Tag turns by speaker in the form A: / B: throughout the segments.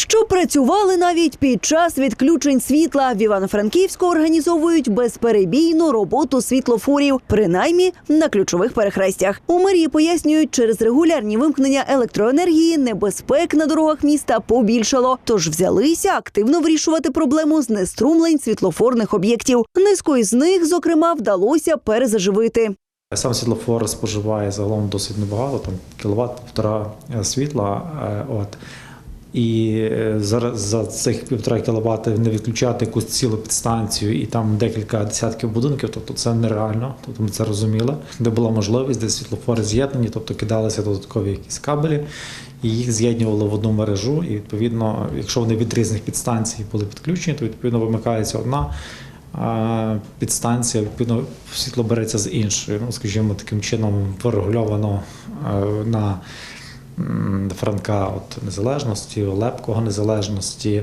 A: Що працювали навіть під час відключень світла в Івано-Франківську організовують безперебійну роботу світлофорів, принаймні на ключових перехрестях. У мерії пояснюють, через регулярні вимкнення електроенергії небезпек на дорогах міста побільшало. Тож взялися активно вирішувати проблему знеструмлень світлофорних об'єктів. Низку із них, зокрема, вдалося перезаживити.
B: Сам світлофор споживає загалом досить небагато, там кіловат півтора е, світла. е, От. І е, за, за цих півтора кіловат не відключати якусь цілу підстанцію і там декілька десятків будинків, тобто це нереально, тобто ми це розуміли. Де була можливість, де світлофори з'єднані, тобто кидалися додаткові якісь кабелі, і їх з'єднували в одну мережу. І відповідно, якщо вони від різних підстанцій були підключені, то відповідно вимикається одна. Підстанція відповідно світло береться з іншої. Ну, скажімо, таким чином врегульовано е, на Франка от незалежності, Лепкого незалежності,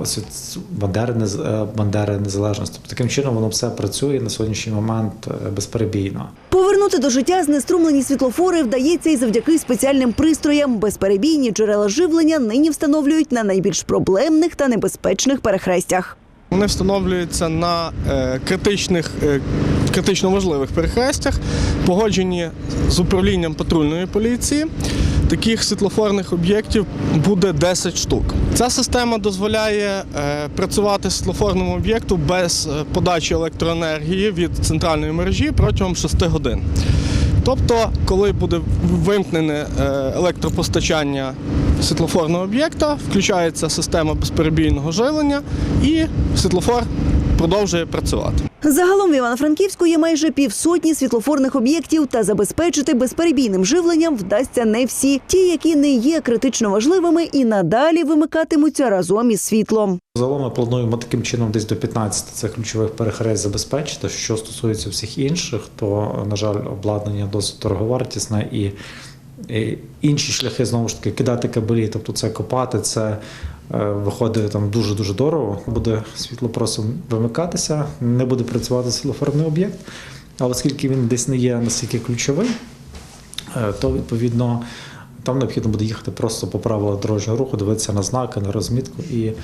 B: ось от Бандери, е, Бандери незалежності. Тобто, таким чином воно все працює на сьогоднішній момент е, безперебійно.
A: Повернути до життя знеструмлені світлофори вдається і завдяки спеціальним пристроям. Безперебійні джерела живлення нині встановлюють на найбільш проблемних та небезпечних перехрестях.
C: Вони встановлюються на е, критичних, критично важливих перехрестях, погоджені з управлінням патрульної поліції. Таких світлофорних об'єктів буде 10 штук. Ця система дозволяє е, працювати світлофорному об'єкту без е, подачі електроенергії від центральної мережі протягом 6 годин. Тобто, коли буде вимкнене е, електропостачання світлофорного об'єкта, включається система безперебійного живлення і світлофор продовжує працювати.
A: Загалом в Івано-Франківську є майже півсотні світлофорних об'єктів, та забезпечити безперебійним живленням вдасться не всі. Ті, які не є критично важливими, і надалі вимикатимуться разом із світлом.
B: Загалом ми плануємо таким чином десь до 15 цих ключових перехрест забезпечити. Що стосується всіх інших, то, на жаль, обладнання досить дороговартісне і, інші шляхи знову ж таки кидати кабелі, тобто це копати, це виходить там дуже дуже дорого. Буде світло просто вимикатися, не буде працювати світлофорний об'єкт. Але оскільки він десь не є настільки ключовий, е, то відповідно. Там необхідно буде їхати просто по правилах дорожнього руху, дивитися на знаки, на розмітку і е,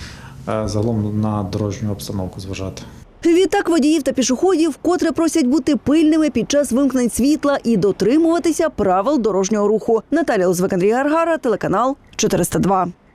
B: загалом на дорожню обстановку зважати.
A: Відтак водіїв та пішоходів вкотре просять бути пильними під час вимкнень світла і дотримуватися правил дорожнього руху. Наталя Лозвик, Андрій Гаргара, телеканал 402.